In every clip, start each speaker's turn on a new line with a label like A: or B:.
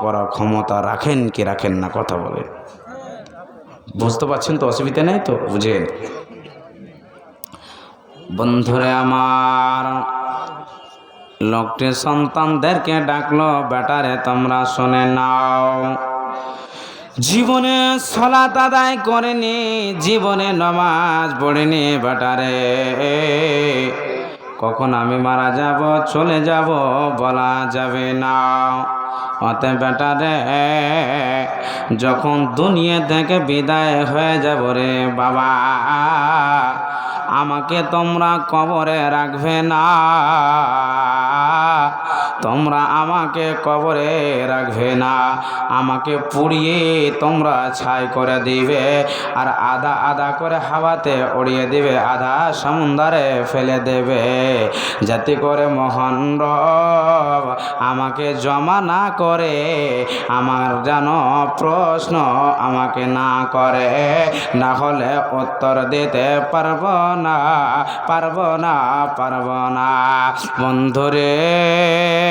A: করার ক্ষমতা রাখেন কি রাখেন না কথা বলেন বুঝতে পারছেন তো অসুবিধা নেই তো বুঝেন বন্ধুরে আমার লোকটি সন্তানদেরকে ডাকলো বেটারে তোমরা শুনে নাও জীবনে সলা আদায় করেনি জীবনে নমাজ পড়েনি বেটারে কখন আমি মারা যাব চলে যাব বলা যাবে না অতএব বেটা রে যখন দুনিয়া থেকে বিদায় হয়ে যাব রে বাবা আমাকে তোমরা কবরে রাখবে না তোমরা আমাকে কবরে রাখবে না আমাকে পুড়িয়ে তোমরা ছাই করে দিবে আর আধা আধা করে হাওয়াতে উড়িয়ে দিবে আধা সমুদ্রে ফেলে দেবে যাতে করে মহান রব আমাকে জমা না করে আমার যেন প্রশ্ন আমাকে না করে না হলে উত্তর দিতে পারব না পারব না পারব না বন্ধুরে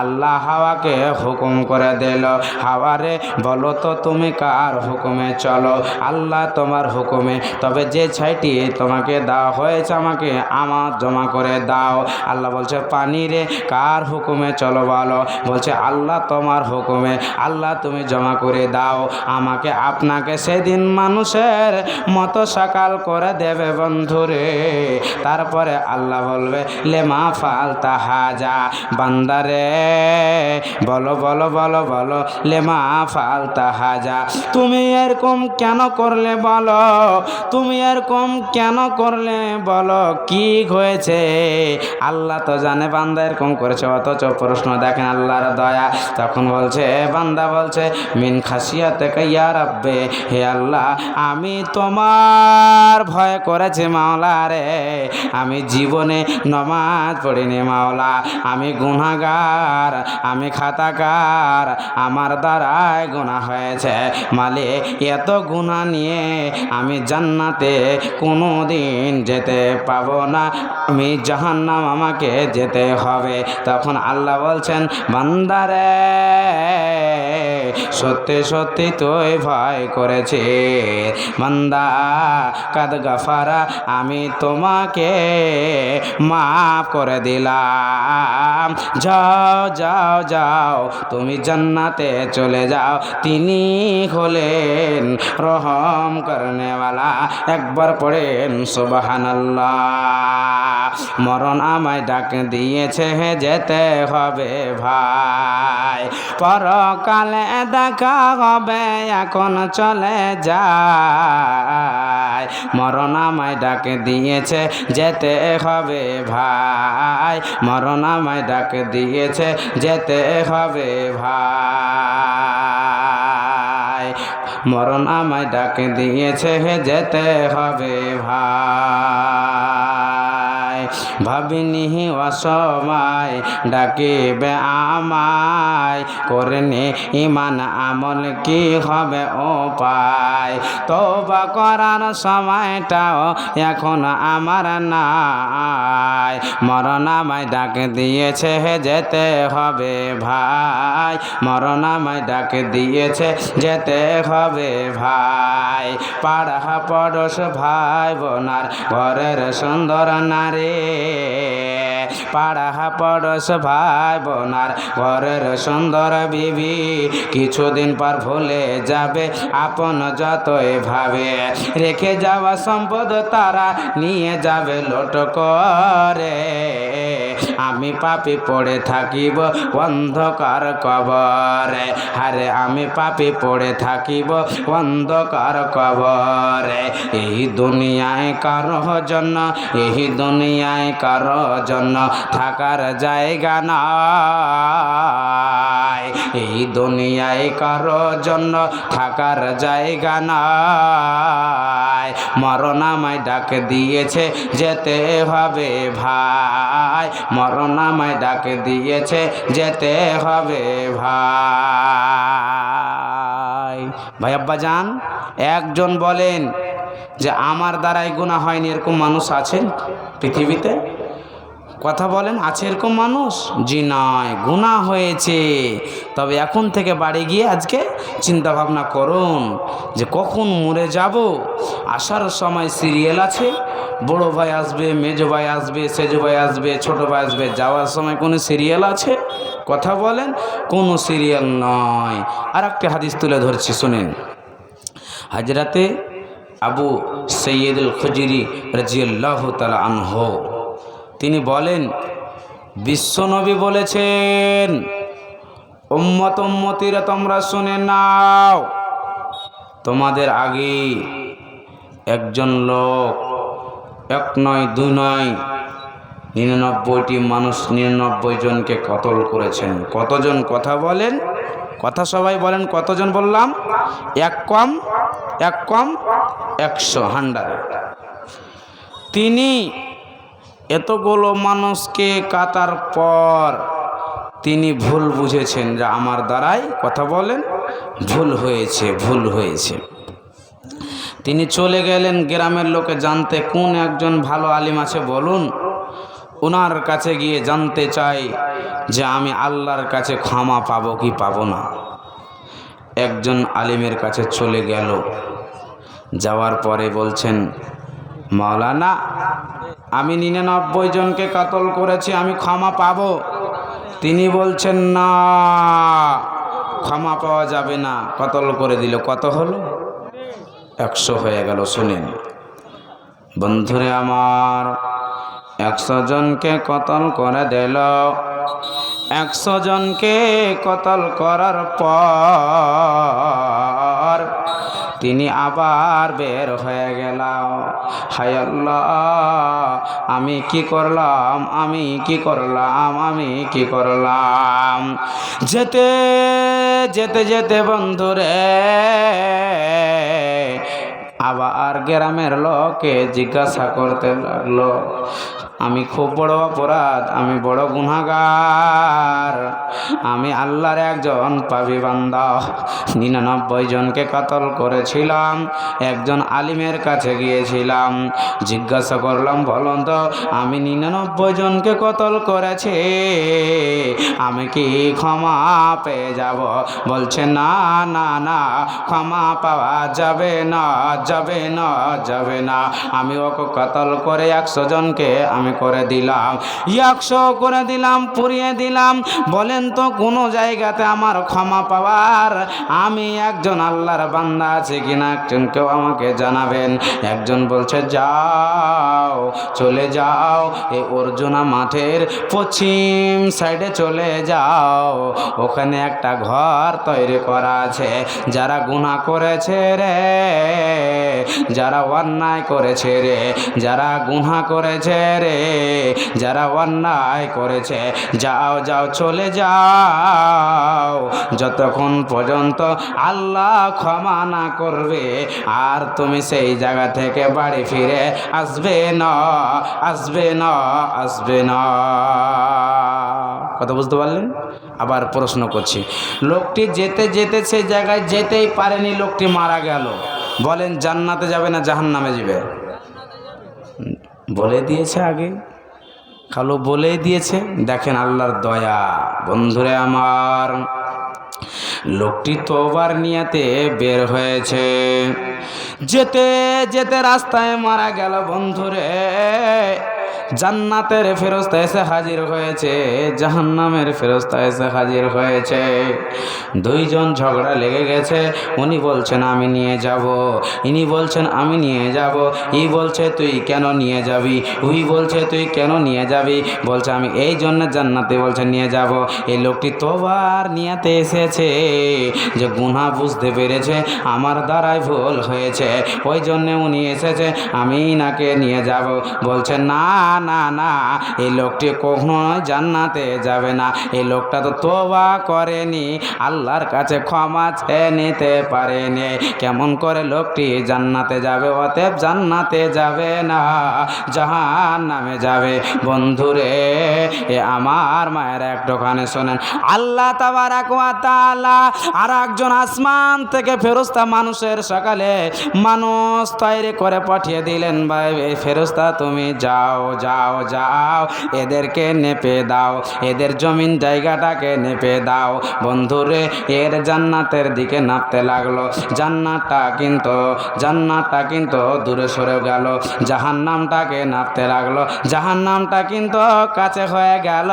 A: আল্লাহ হাওয়াকে হুকুম করে দিল হাওয়ারে বলো তো তুমি কার হুকুমে চলো আল্লাহ তোমার হুকুমে তবে যে ছাইটি তোমাকে দেওয়া হয়েছে আমাকে আমার জমা করে দাও আল্লাহ বলছে পানি রে কার হুকুমে চলো বলো বলছে আল্লাহ তোমার হুকুমে আল্লাহ তুমি জমা করে দাও আমাকে আপনাকে সেদিন মানুষের মতো সকাল করে দেবে বন্ধুরে তারপরে আল্লাহ বলবে লেমা ফাল তাহাজা বান্দারে বলো বলো বলো বলো লেমা ফালতা হাজা তুমি এরকম কেন করলে বলো তুমি এরকম কেন করলে বলো কি হয়েছে আল্লাহ তো জানে বান্দা এরকম করেছে অথচ প্রশ্ন দেখেন আল্লাহর দয়া তখন বলছে বান্দা বলছে মিন খাসিয়াতে থেকে ইয়ার হে আল্লাহ আমি তোমার ভয় করেছে মাওলা রে আমি জীবনে নমাজ পড়িনি মাওলা আমি গুনাগার গুণাগার আমি খাতাকার আমার দ্বারায় গুণা হয়েছে মালে এত গুণা নিয়ে আমি জান্নাতে কোনো দিন যেতে পাবো না আমি জাহান্নাম আমাকে যেতে হবে তখন আল্লাহ বলছেন বান্দারে সত্যি সত্যি তুই ভয় করেছে মন্দা কাদ গাফারা আমি তোমাকে মাফ করে দিলাম যাও যাও যাও তুমি জান্নাতে চলে যাও তিনি হলেন রহম করনেওয়ালা একবার পড়েন সুবাহান আল্লাহ মরণ আমায় ডাক দিয়েছে হে যেতে হবে ভাই পরকালে দেখা হবে এখন চলে যায় মরণ আমায় ডাক দিয়েছে যেতে হবে ভাই মরণ আমায় ডাক দিয়েছে যেতে হবে ভাই মরণ আমায় ডাক দিয়েছে হে যেতে হবে ভাই ভাবিনি অসময় ডাকিবে আমায় করেনি ইমান আমল কি হবে উপায় বা করার সময়টাও এখন আমার নাই মরণামায় ডাক দিয়েছে হে যেতে হবে ভাই মরণামায় ডাক দিয়েছে যেতে হবে ভাই ভাই পাড়া পড়স ভাই বোনার ঘরের সুন্দর নারে পাড়া পড়স ভাই বোনার ঘরের সুন্দর বিবি কিছুদিন পর ভুলে যাবে আপন যত ভাবে রেখে যাওয়া সম্পদ তারা নিয়ে যাবে লোট করে আমি পাপে পড়ে থাকিব অন্ধকার কবরে হারে আমি পাপে পড়ে থাকিব অন্ধকার কবরে এই দুনিয়ায় কারো জন্য এই দুনিয়ায় কারো জন্য থাকার জায়গা নাই এই দুনিয়ায় কারো জন্য থাকার জায়গা নাই যায় মরণামায় ডাকে দিয়েছে যেতে হবে ভাই মরণামায় ডাকে দিয়েছে যেতে হবে ভাই ভাই আব্বা যান একজন বলেন যে আমার দ্বারাই গুণা হয়নি এরকম মানুষ আছেন পৃথিবীতে কথা বলেন আছে এরকম মানুষ জি নয় গুণা হয়েছে তবে এখন থেকে বাড়ি গিয়ে আজকে চিন্তা ভাবনা করুন যে কখন মরে যাব আসার সময় সিরিয়াল আছে বড়ো ভাই আসবে মেজ ভাই আসবে সেজ ভাই আসবে ছোটো ভাই আসবে যাওয়ার সময় কোনো সিরিয়াল আছে কথা বলেন কোনো সিরিয়াল নয় আর একটা হাদিস তুলে ধরছি শুনেন হাজরাতে আবু সৈয়দুল খজিরি রাজিউল্লাহ তালা আনহ তিনি বলেন বিশ্বনবী বলেছেন উম্মত উম্মতিরা তোমরা শুনে নাও তোমাদের আগে একজন লোক এক নয় দুই নয় নিরানব্বইটি মানুষ নিরানব্বই জনকে কতল করেছেন কতজন কথা বলেন কথা সবাই বলেন কতজন বললাম এক কম এক কম একশো হান্ডার তিনি এতগুলো মানুষকে কাতার পর তিনি ভুল বুঝেছেন যে আমার দ্বারাই কথা বলেন ভুল হয়েছে ভুল হয়েছে তিনি চলে গেলেন গ্রামের লোকে জানতে কোন একজন ভালো আলিম আছে বলুন ওনার কাছে গিয়ে জানতে চাই যে আমি আল্লাহর কাছে ক্ষমা পাব কি পাব না একজন আলিমের কাছে চলে গেল যাওয়ার পরে বলছেন মাওলানা আমি নিরানব্বই জনকে কাতল করেছি আমি ক্ষমা পাব তিনি বলছেন না ক্ষমা পাওয়া যাবে না কতল করে দিল কত হলো একশো হয়ে গেল শুনেন বন্ধুরে আমার একশো জনকে কতল করে দিল একশো জনকে কতল করার পর তিনি আবার বের হয়ে গেলাম হায়াল্লা আমি কি করলাম আমি কি করলাম আমি কি করলাম যেতে যেতে যেতে বন্ধুরে আবার গ্রামের লোকে জিজ্ঞাসা করতে লাগলো আমি খুব বড় অপরাধ আমি বড় গুণাগার আমি আল্লাহর একজন পাবি বান্দা নিরানব্বই জনকে কাতল করেছিলাম একজন আলিমের কাছে গিয়েছিলাম জিজ্ঞাসা করলাম বলুন তো আমি নিরানব্বই জনকে কতল করেছি আমি কি ক্ষমা পেয়ে যাব বলছে না না না ক্ষমা পাওয়া যাবে না যাবে না যাবে না আমি ওকে কাতল করে একশো জনকে আমি আমি করে দিলাম একশো করে দিলাম পুড়িয়ে দিলাম বলেন তো কোনো জায়গাতে আমার ক্ষমা পাওয়ার আমি একজন আল্লাহর বান্দা আছে কিনা একজন কেউ আমাকে জানাবেন একজন বলছে যাও চলে যাও এই অর্জুনা মাঠের পশ্চিম সাইডে চলে যাও ওখানে একটা ঘর তৈরি করা আছে যারা গুণা করেছে রে যারা অন্যায় করেছে রে যারা গুণা করেছে রে যারা অন্যায় করেছে যাও যাও চলে যাও যতক্ষণ পর্যন্ত আল্লাহ ক্ষমা না করবে আর তুমি সেই জায়গা থেকে বাড়ি ফিরে আসবে না আসবে না আসবে না কথা বুঝতে পারলেন আবার প্রশ্ন করছি লোকটি যেতে যেতে সেই জায়গায় যেতেই পারেনি লোকটি মারা গেল বলেন জান্নাতে যাবে না জাহান নামে যাবে বলে দিয়েছে আগে কালো বলে দিয়েছে দেখেন আল্লাহর দয়া বন্ধুরে আমার লোকটি তোবার নিয়াতে বের হয়েছে যেতে যেতে রাস্তায় মারা গেল বন্ধুরে জান্নাতের ফেরস্তা এসে হাজির হয়েছে জাহান্নামের ফেরস্তা এসে হাজির হয়েছে দুইজন ঝগড়া লেগে গেছে উনি বলছেন আমি নিয়ে যাব ইনি বলছেন আমি নিয়ে যাব ই বলছে তুই কেন নিয়ে যাবি উই বলছে তুই কেন নিয়ে যাবি বলছে আমি এই জন্য জান্নাতে বলছে নিয়ে যাব এই লোকটি তোবার নিয়েতে এসেছে যে গুনা বুঝতে পেরেছে আমার দ্বারাই ভুল হয়েছে ওই জন্যে উনি এসেছে আমি নাকে নিয়ে যাব বলছে না না না এই লোকটি কখনো জান্নাতে যাবে না এই লোকটা তো তোবা করেনি আল্লাহর কাছে ক্ষমা চেয়ে নিতে পারেনি কেমন করে লোকটি জান্নাতে যাবে অতএব জান্নাতে যাবে না জাহান নামে যাবে বন্ধুরে এ আমার মায়ের একটুখানে শোনেন আল্লাহ তালা আর একজন আসমান থেকে ফেরস্তা মানুষের সকালে মানুষ তৈরি করে পাঠিয়ে দিলেন ভাই ফেরস্তা তুমি যাও যাও যাও যাও এদেরকে নেপে দাও এদের জমিন জায়গাটাকে নেপে দাও বন্ধুরে এর জান্নাতের দিকে নাপতে লাগলো জান্নাতটা কিন্তু জান্নাতটা কিন্তু দূরে সরে গেল জাহান নামটাকে নাপতে লাগলো জাহান নামটা কিন্তু কাছে হয়ে গেল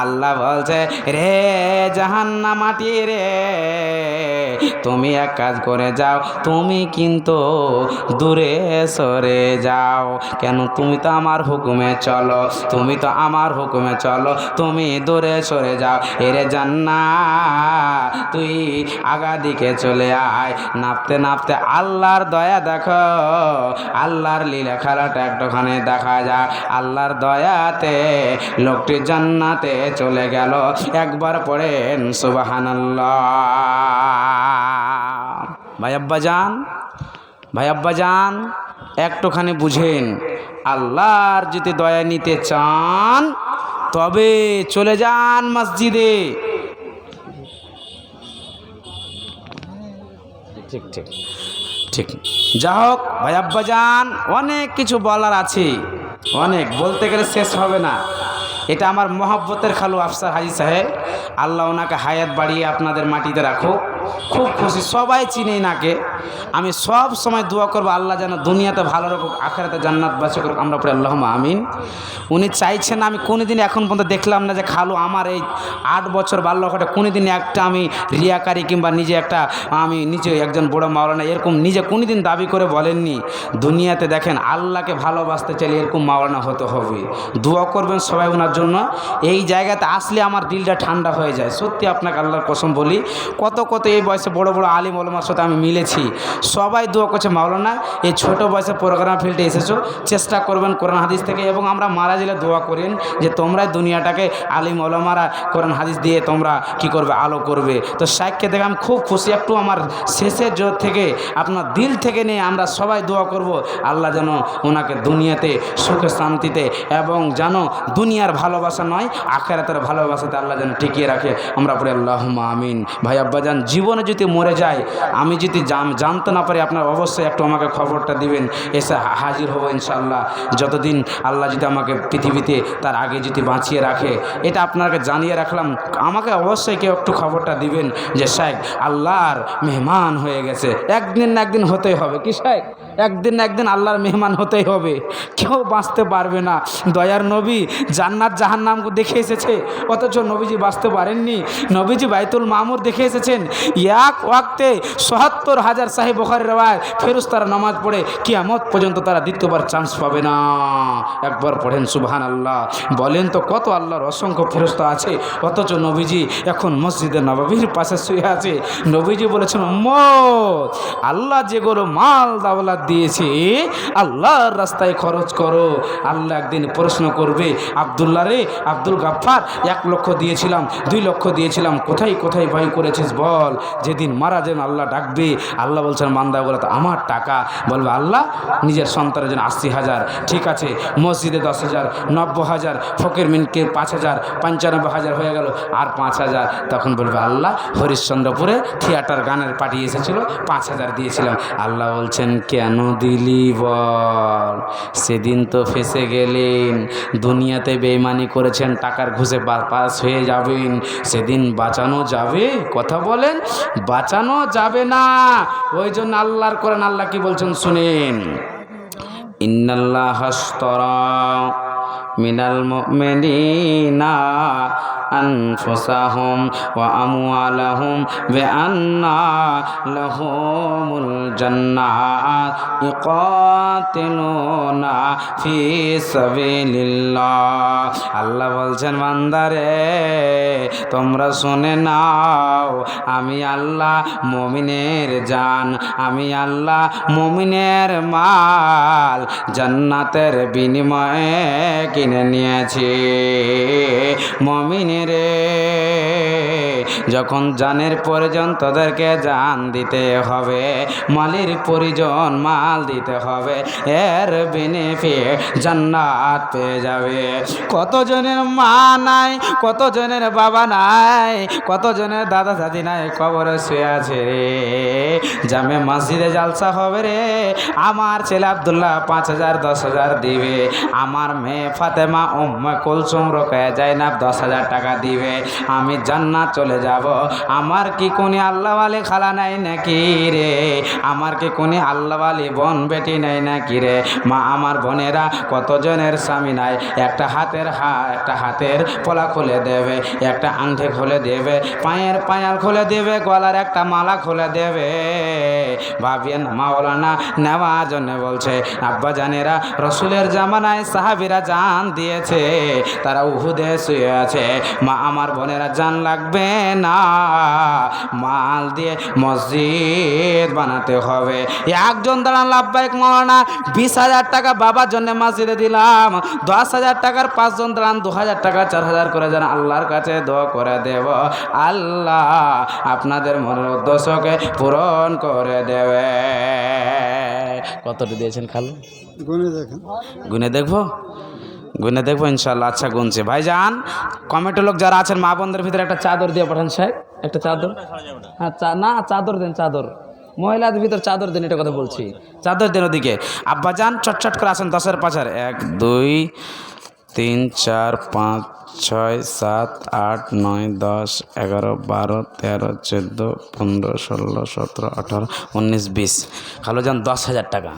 A: আল্লাহ বলছে রে জাহান্না মাটি রে তুমি এক কাজ করে যাও তুমি কিন্তু দূরে সরে যাও কেন তুমি তো আমার হুকুমে চলো তুমি তো আমার হুকুমে চলো তুমি দূরে সরে যাও এরে জান্না তুই আগা দিকে চলে আয় নাপতে নাপতে আল্লাহর দয়া দেখো আল্লাহর লীলা খেলাটা একটুখানি দেখা যায় আল্লাহর দয়াতে লোকটি জান্নাতে চলে গেল একবার পড়েন সুবাহানাল্লাহ ভাই আব্বাজান ভাই আব্বাজান একটুখানি বুঝেন আল্লাহর যদি দয়া নিতে চান তবে চলে যান মসজিদে ঠিক ঠিক ঠিক যা হোক ভাই অনেক কিছু বলার আছে অনেক বলতে গেলে শেষ হবে না এটা আমার মহাব্বতের খালু আফসার হাজি সাহেব আল্লাহ ওনাকে হায়াত বাড়িয়ে আপনাদের মাটিতে রাখো খুব খুশি সবাই চিনে নাকে আমি সব সময় দোয়া করবো আল্লাহ যেন দুনিয়াতে ভালো রকম আখেরাতে জান্নাত বাসে করুক আমরা পড়ি আল্লাহ আমিন উনি চাইছেন আমি কোনোদিন এখন পর্যন্ত দেখলাম না যে খালু আমার এই আট বছর কোনো কোনোদিন একটা আমি রিয়াকারি কিংবা নিজে একটা আমি নিজে একজন বড় মাওলানা এরকম নিজে কোনোদিন দাবি করে বলেননি দুনিয়াতে দেখেন আল্লাহকে ভালোবাসতে চাইলে এরকম মাওলানা হতে হবে দোয়া করবেন সবাই ওনার জন্য এই জায়গাতে আসলে আমার দিলটা ঠান্ডা হয়ে যায় সত্যি আপনাকে আল্লাহর কসম বলি কত কত এই বয়সে বড় বড় আলী মৌলমার সাথে আমি মিলেছি সবাই দোয়া করছে মাওলানা এই ছোট বয়সে প্রোগ্রাম ফিল্ডে এসেছো চেষ্টা করবেন কোরআন হাদিস থেকে এবং আমরা মারা গেলে দোয়া করেন যে তোমরাই দুনিয়াটাকে আলী ওলমারা কোরআন হাদিস দিয়ে তোমরা কি করবে আলো করবে তো সাইককে দেখে আমি খুব খুশি একটু আমার শেষের জোর থেকে আপনার দিল থেকে নিয়ে আমরা সবাই দোয়া করব আল্লাহ যেন ওনাকে দুনিয়াতে সুখে শান্তিতে এবং যেন দুনিয়ার ভালোবাসা নয় আখেরাতের ভালোবাসাতে আল্লাহ যেন টিকিয়ে রাখে আমরা পড়ে আল্লাহ আমিন ভাই আব্বাজান জীবন জীবনে যদি মরে যায় আমি যদি জানতে না পারি আপনার অবশ্যই একটু আমাকে খবরটা দিবেন এসে হাজির হবো ইনশাল্লাহ যতদিন আল্লাহ যদি আমাকে পৃথিবীতে তার আগে যদি বাঁচিয়ে রাখে এটা আপনাকে জানিয়ে রাখলাম আমাকে অবশ্যই কেউ একটু খবরটা দিবেন যে শেখ আল্লাহর মেহমান হয়ে গেছে একদিন না একদিন হতেই হবে কি শেখ একদিন না একদিন আল্লাহর মেহমান হতেই হবে কেউ বাঁচতে পারবে না দয়ার নবী জান্নাত জাহান নাম দেখে এসেছে অথচ নবীজি বাঁচতে পারেননি নবীজি বাইতুল মামুর দেখে এসেছেন এক ওয়াক্তে সহাত্তর হাজার সাহেব বখার রেওয়ায় ফেরুস তারা নামাজ পড়ে কিয়ামত পর্যন্ত তারা দ্বিতীয়বার চান্স পাবে না একবার পড়েন সুবহান আল্লাহ বলেন তো কত আল্লাহর অসংখ্য ফেরস্তা আছে অথচ নবীজি এখন মসজিদে নবাবির পাশে শুয়ে আছে নবীজি বলেছেন মত আল্লাহ যেগুলো মাল দাওলা দিয়েছে আল্লাহর রাস্তায় খরচ করো আল্লাহ একদিন প্রশ্ন করবে আবদুল্লা রে আব্দুল গাফার এক লক্ষ দিয়েছিলাম দুই লক্ষ দিয়েছিলাম কোথায় কোথায় ভাই করেছিস বল যেদিন মারা যেন আল্লাহ ডাকবে আল্লাহ বলছেন মান্দা বলে তো আমার টাকা বলবে আল্লাহ নিজের সন্তানের জন্য আশি হাজার ঠিক আছে মসজিদে দশ হাজার নব্বই হাজার ফকির মিনকে পাঁচ হাজার পঞ্চানব্বই হাজার হয়ে গেল আর পাঁচ হাজার তখন বলবে আল্লাহ হরিশ্চন্দ্রপুরে থিয়েটার গানের পাঠিয়ে এসেছিল পাঁচ হাজার দিয়েছিলাম আল্লাহ বলছেন কেন কেন দিলি বল সেদিন তো ফেসে গেলেন দুনিয়াতে বেইমানি করেছেন টাকার ঘুষে পাস হয়ে যাবেন সেদিন বাঁচানো যাবে কথা বলেন বাঁচানো যাবে না ওই জন্য আল্লাহর করেন আল্লাহ কি বলছেন শুনেন ইন্নাল্লাহ মিনাল না أنفسهم وأموالهم بأن لهم الجنات يقاتلون في سبيل الله আল্লাহ বলছেন বান্দারে তোমরা শুনে নাও আমি আল্লাহ মমিনের জান আমি আল্লাহ মমিনের মাল জান্নাতের বিনিময়ে কিনে নিয়েছি মমিনের রে যখন জানের প্রয়োজন তাদেরকে জান দিতে হবে মালির পরিজন মাল দিতে হবে এর বেনিফিট জান্নাত পেয়ে যাবে কতজনের মা নাই কতজনের বাবা নাই কতজনের দাদা দাদি নাই কবর শুয়ে আছে রে জামে মসজিদে জালসা হবে রে আমার ছেলে আবদুল্লাহ পাঁচ হাজার দশ হাজার দিবে আমার মেয়ে ফাতেমা উম্মে কুলসুম রোকে যায় না দশ হাজার টাকা টাকা দিবে আমি জান্নাত চলে যাব আমার কি কোনো আল্লাহওয়ালি খালা নাই নাকি রে আমার কি কোনো আল্লাহওয়ালি বোন বেটি নাই নাকি রে মা আমার বোনেরা কতজনের স্বামী নাই একটা হাতের হা একটা হাতের পোলা খুলে দেবে একটা আংঠে খুলে দেবে পায়ের পায়াল খুলে দেবে গলার একটা মালা খুলে দেবে ভাবিয়েন মাওলানা নেওয়ার জন্য বলছে আব্বা জানেরা রসুলের জামানায় সাহাবিরা জান দিয়েছে তারা উহুদে শুয়ে আছে মা আমার বোনেরা জান লাগবে না মাল দিয়ে মসজিদ বানাতে হবে একজন দাঁড়ান লাভবাহিক মাওলানা বিশ হাজার টাকা বাবার জন্য মসজিদে দিলাম দশ হাজার টাকার পাঁচজন দাঁড়ান দু হাজার টাকা চার হাজার করে যেন আল্লাহর কাছে দ করে দেব আল্লাহ আপনাদের মনের উদ্দেশ্যকে পূরণ করে দেব কতটা দিয়েছেন খালু গুনে দেখেন গুনে দেখবো গুনে দেখবো ইনশাল্লাহ আচ্ছা গুনছে ভাইজান কমেন্টের লোক যারা আছেন মা বোনদের ভিতরে একটা চাদর দিয়ে পাঠান সাহেব একটা চাদর হ্যাঁ না চাদর দেন চাদর মহিলাদের ভিতর চাদর দিন এটা কথা বলছি চাদর দিন ওদিকে যান চটচট করে আসেন দশের পাঁচের এক দুই তিন চার পাঁচ ছয় সাত আট নয় দশ এগারো বারো তেরো চোদ্দো পনেরো ষোলো সতেরো আঠারো উনিশ বিশ যান দশ হাজার টাকা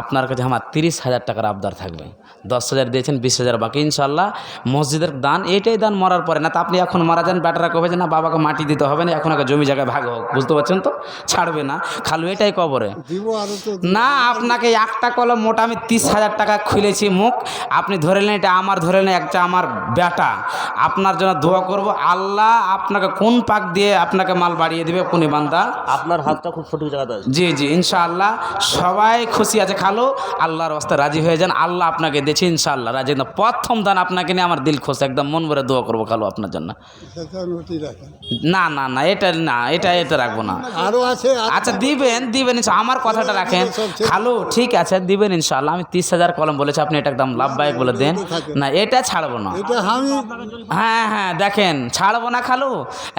A: আপনার কাছে আমার তিরিশ হাজার টাকার আবদার থাকবে দশ হাজার দিয়েছেন বিশ হাজার বাকি ইনশাল্লাহ মসজিদের দান এইটাই দান মরার পরে না তা আপনি এখন মারা যান ব্যাটারা কবে যে না বাবাকে মাটি দিতে হবে না এখন একটা জমি জায়গায় ভাগ হোক বুঝতে পারছেন তো ছাড়বে না খালু এটাই কবরে না আপনাকে একটা কলম মোটা আমি তিরিশ হাজার টাকা খুলেছি মুখ আপনি ধরে নেন এটা আমার ধরে নেন একটা আমার ব্যাটা আপনার জন্য দোয়া করব আল্লাহ আপনাকে কোন পাক দিয়ে আপনাকে মাল বাড়িয়ে দেবে কোন বান্দা আপনার হাতটা খুব সঠিক জায়গাতে জি জি ইনশাআল্লাহ সবাই খুশি আছে খালো আল্লাহর অবস্থা রাজি হয়ে যান আল্লাহ আপনাকে দিয়েছে ইনশাআল্লাহ রাজি না প্রথম দান আপনাকে নিয়ে আমার দিল খোঁজ একদম মন ভরে দোয়া করবো খালো আপনার জন্য না না না এটা না এটা এটা রাখবো না আরও আছে আচ্ছা দিবেন দিবেন আমার কথাটা রাখেন খালো ঠিক আছে দিবেন ইনশাআল্লাহ আমি তিরিশ হাজার কলম বলেছি আপনি এটা একদম লাভবায়ক বলে দেন না এটা ছাড়বো না এটা আমি হ্যাঁ হ্যাঁ দেখেন ছাড়বো না খালু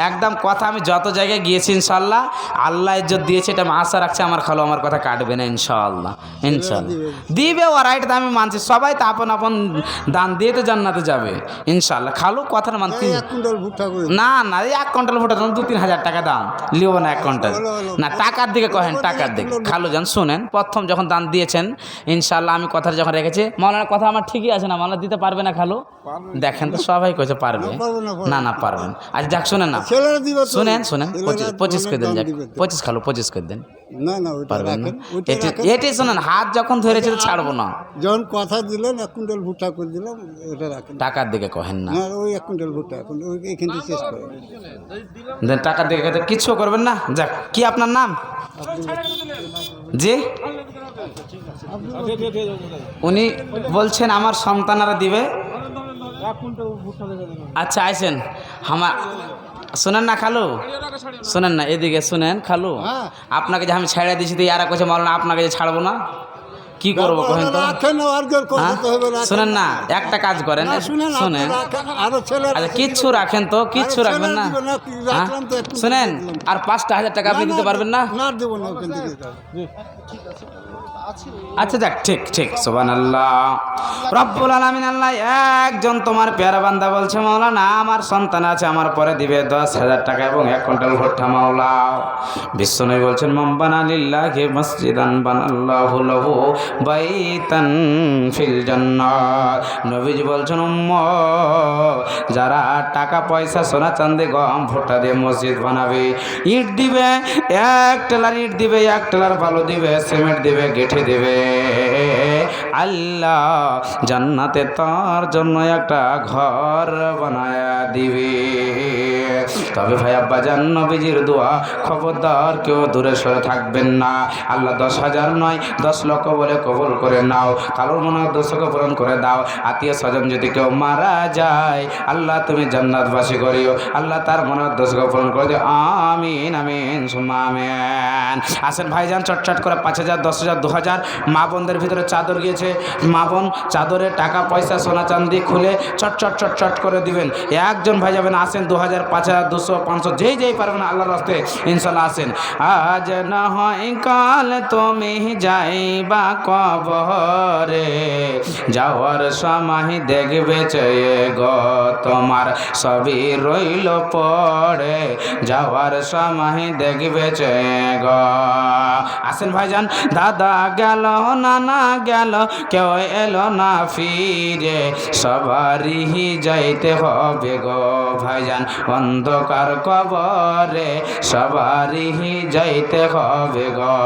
A: একদম কথা আমি যত জায়গায় গিয়েছি ইনশাল্লাহ আল্লাহ ইজ্জত দিয়েছে এটা আশা রাখছে আমার খালু আমার কথা কাটবে না ইনশাল্লাহ ইনশাল্লাহ দিবে ও রাইট আমি মানছি সবাই তো আপন আপন দান দিয়ে তো জান্নাতে যাবে ইনশাল্লাহ খালু কথার মানছি না না এক কুইন্টাল ভুট্টা দু তিন হাজার টাকা দাম লিবো না এক কুইন্টাল না টাকার দিকে কহেন টাকার দিকে খালু যান শুনেন প্রথম যখন দান দিয়েছেন ইনশাল্লাহ আমি কথা যখন রেখেছি মাওলানা কথা আমার ঠিকই আছে না মাওলানা দিতে পারবে না খালু দেখেন তো স্বাভাবিক হয়েছে পারবে না না পারবেন আজ আচ্ছা, যাক শোনেন না শোনেন শোনেন পঁচিশ করে দেন যাক পঁচিশ খালো পঁচিশ করে দেন না না এটাই শোনেন হাত যখন ধরেছে হ্যাঁ, ছাড়বো না যখন কথা দিলেন এক কুইন্টাল ভুট্টা করে দিলাম এটা রাখেন টাকার দিকে কহেন না ওই এক কুইন্টাল ভুট্টা এখন এইখান থেকে শেষ করে দেন টাকার দিকে কিছু করবেন না যাক কি আপনার নাম জি উনি বলছেন আমার সন্তানারা দিবে আচ্ছা আইসেন আমার শোনেন না খালু শোনেন না এদিকে শোনেন খালু আপনাকে যে আমি ছেড়ে দিছি তো ইয়ারা কোছে মারল না আপনাকে যে ছাড়বো না কি করবো কহেন তো না একটা কাজ করেন শুনেন আচ্ছা কিচ্ছু রাখেন তো কিচ্ছু রাখবেন না শোনেন আর পাঁচটা হাজার টাকা আপনি দিতে পারবেন না দেবো না আচ্ছা যাক ঠিক ঠিক সোবান আল্লাহ রব্বুল আলমিন আল্লাহ একজন তোমার পেয়ারা বান্দা বলছে মাওলা না আমার সন্তান আছে আমার পরে দিবে দশ হাজার টাকা এবং এক কন্টাল ভোট্টা মাওলা বিশ্বনবী বলছেন মম্বান আলিল্লাহ হে মসজিদান বানাল্লাহ লহু বাইতান ফিল জান্নাত নবীজি বলছেন উম্ম যারা টাকা পয়সা সোনা চান্দে গম ভোট্টা দিয়ে মসজিদ বানাবে ইট দিবে এক টেলার ইট দিবে এক টেলার ভালো দিবে সিমেন্ট দিবে গেট পাঠিয়ে দেবে আল্লাহ জান্নাতে তার জন্য একটা ঘর বানায়া দিবে তবে ভাই আব্বা জান নবীজির দোয়া খবরদার কেউ দূরে সরে থাকবেন না আল্লাহ দশ হাজার নয় দশ লক্ষ বলে কবল করে নাও কারোর মনে দোষকে পূরণ করে দাও আত্মীয় স্বজন যদি কেউ মারা যায় আল্লাহ তুমি জান্নাতবাসী করিও আল্লাহ তার মনে দোষকে পূরণ করে দিও আমিন আমিন সুমামেন আসেন ভাইজান চটচট করে পাঁচ হাজার দশ হাজার দু হাজার মা বোনদের ভিতরে চাদর গিয়েছে মা বোন চাদরে টাকা পয়সা সোনা চান্দি খুলে চট চট চট চট করে দিবেন একজন ভাই যাবেন আসেন দু হাজার পাঁচ হাজার দুশো পাঁচশো যেই যেই পারবেন আল্লাহ রাস্তে ইনশাল্লাহ আসেন আজ না হয় কাল তুমি যাইবা কবরে যাওয়ার সময় দেখবে চেয়ে গ তোমার সবই রইল পড়ে যাওয়ার সময় দেখবে চেয়ে গ আসেন ভাইজান দাদা গেল নানা গেল এলো কেউ এলো না ফিরে সবারই যাইতে হবে গো ভাইজান অন্ধকার কবরে সবারই যাইতে হবে গো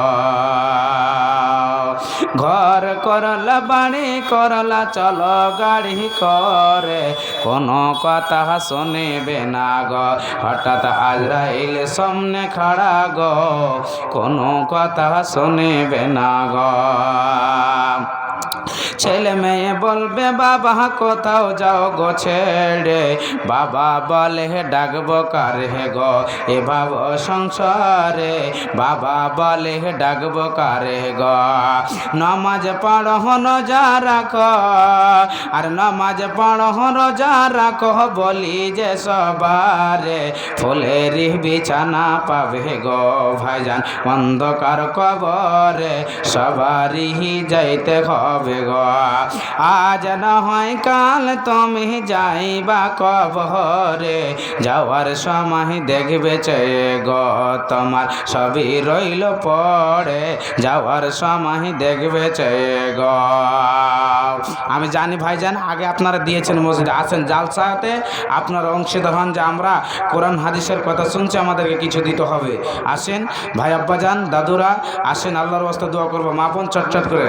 A: ঘর করলা বাণি করলা চল গাড়ি করে কোন কথা শুনিবে না গ হঠাৎ আজরাইল সামনে খাড়া গ কোন কথা শুনিবে না গ ছেলে মেয়ে বলবে বাবা কোথাও যাও গো ছেড়ে বাবা বলে ডাকব কার হে গো ভাব সংসারে বাবা বলে ডাকব কার হে গো নমাজ পড়ো রোজা রাখো আর নমাজ পড়ো রোজা রাখো বলি যে সবারে ফুলের বিছানা পাবে গো ভাইজান অন্ধকার কবরে সবারই যাইতে হবে গো আজ না হয় কাল তুমি যাইবা কবরে যাওয়ার সময় দেখবে চেয়ে গ তোমার সবই রইল পড়ে যাওয়ার সময় দেখবে চেয়ে গ দাও আমি জানি ভাইজান আগে আপনারা দিয়েছেন মসজিদে আসেন জালসাতে আপনারা অংশীদার হন যে আমরা কোরআন হাদিসের কথা শুনছি আমাদেরকে কিছু দিতে হবে আসেন ভাই যান দাদুরা আসেন আল্লাহর অবস্থা দোয়া করবো মাপন চটচট করে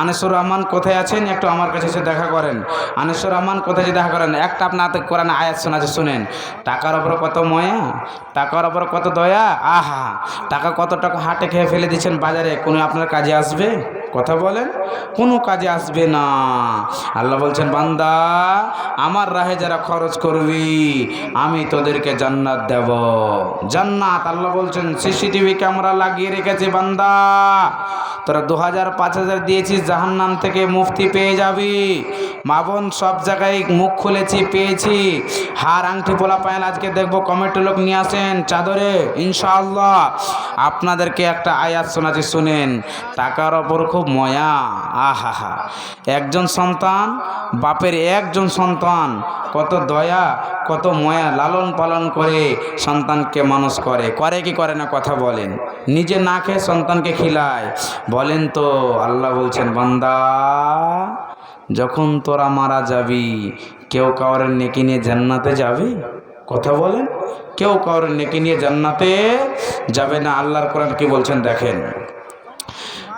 A: আনিসুর রহমান কোথায় আছেন একটু আমার কাছে এসে দেখা করেন আনিসুর রহমান কোথায় যে দেখা করেন একটা আপনার কোরআন আয়াত শোনাছে শুনেন টাকার ওপর কত ময়া টাকার ওপর কত দয়া আহা টাকা কত টাকা হাটে খেয়ে ফেলে দিচ্ছেন বাজারে কোনো আপনার কাজে আসবে কথা বলেন কোনো কাজে আসবে না আল্লাহ বলছেন বান্দা আমার রাহে যারা খরচ করবি আমি তোদেরকে জান্নাত দেব জান্নাত আল্লাহ বলছেন সিসিটিভি ক্যামেরা লাগিয়ে রেখেছে বান্দা তোরা দু হাজার পাঁচ হাজার দিয়েছিস জাহান্নাম থেকে মুক্তি পেয়ে যাবি মা বোন সব জায়গায় মুখ খুলেছি পেয়েছি হার আংটি পোলা পায়েল আজকে দেখবো কমেন্ট লোক নিয়ে আসেন চাদরে ইনশাআল্লাহ আপনাদেরকে একটা আয়াত শোনাচ্ছি শুনেন টাকার ওপর খুব ময়া আহাহা একজন সন্তান বাপের একজন সন্তান কত দয়া কত ময়া লালন পালন করে সন্তানকে মানুষ করে করে কি করে না কথা বলেন নিজে না খেয়ে সন্তানকে খিলায় বলেন তো আল্লাহ বলছেন বান্দা যখন তোরা মারা যাবি কেউ কাউরের নেকি নিয়ে জান্নাতে যাবি কথা বলেন কেউ কাউরের নেকি নিয়ে জান্নাতে যাবে না আল্লাহর কোরআন কি বলছেন দেখেন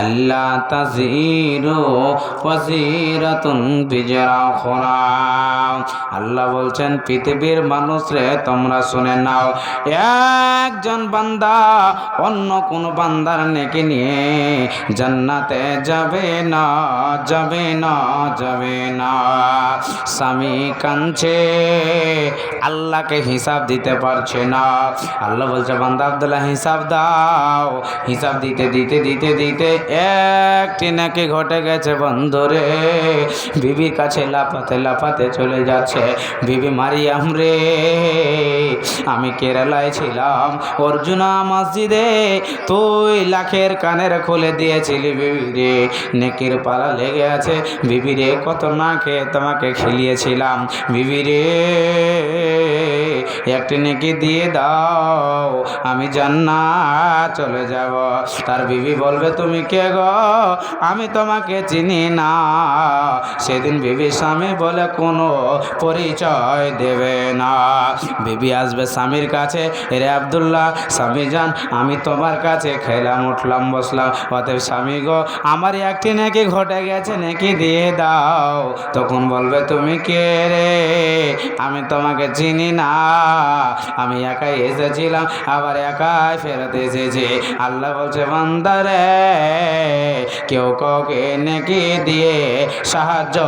A: আল্লাহ তাজিরু ওয়াজিরাতুন বিজরা উখরা আল্লাহ বলছেন পৃথিবীর মানুষরে তোমরা শুনে নাও একজন বান্দা অন্য কোন বান্দার নেকি নিয়ে জান্নাতে যাবে না যাবে না যাবে না স্বামী কাঁদছে আল্লাহকে হিসাব দিতে পারছে না আল্লাহ বলছে বান্দা আবদুল্লাহ হিসাব দাও হিসাব দিতে দিতে দিতে দিতে একটি নাকি ঘটে গেছে বন্ধরে বিবির কাছে লাফাতে লাফাতে চলে যাচ্ছে বিবি মারিয়াম রে আমি কেরালায় ছিলাম অর্জুনা মসজিদে তুই লাখের কানের খুলে দিয়েছিলি বিবি রে নেকির পালা লেগে আছে বিবি রে কত না খেয়ে তোমাকে খেলিয়েছিলাম বিবি রে একটি নেকি দিয়ে দাও আমি জান্নাত চলে যাব তার বিবি বলবে তুমি কে কে গো আমি তোমাকে চিনি না সেদিন বিবি স্বামী বলে কোনো পরিচয় দেবে না বিবি আসবে স্বামীর কাছে রে আবদুল্লাহ স্বামী যান আমি তোমার কাছে খেলাম উঠলাম বসলাম অতএব স্বামী গো আমার একটি নাকি ঘটে গেছে নাকি দিয়ে দাও তখন বলবে তুমি কে রে আমি তোমাকে চিনি না আমি একাই এসেছিলাম আবার একাই ফেরত এসেছি আল্লাহ বলছে বান্দারে কেউ কে নেকি দিয়ে সাহায্য